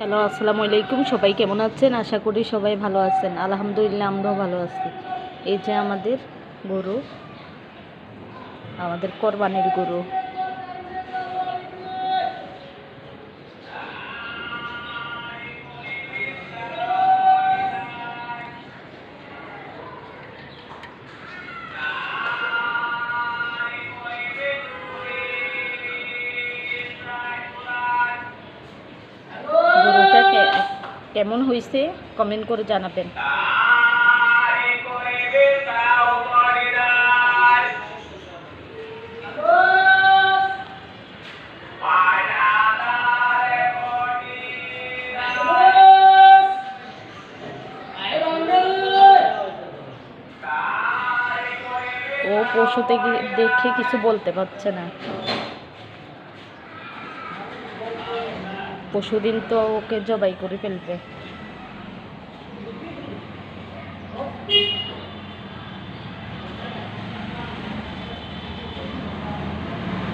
Hello, আসসালামু আলাইকুম। সবাই কেমন আছেন? আশা করি সবাই ভালো আছেন। আলহামদুলিল্লাহ, আমরাও ভালো আছি। এই যে আমাদের গরু, আমাদের কোরবানির গরু। কেমন হয়েছে কমেন্ট করে জানাবেন। ও পশু থেকে দেখে কিছু বলতে পারছে না। পশুদিন তো ওকে জবাই করে ফেলবে।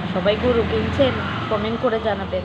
সবাই গরু কিনছেন কমেন্ট করে জানাবেন।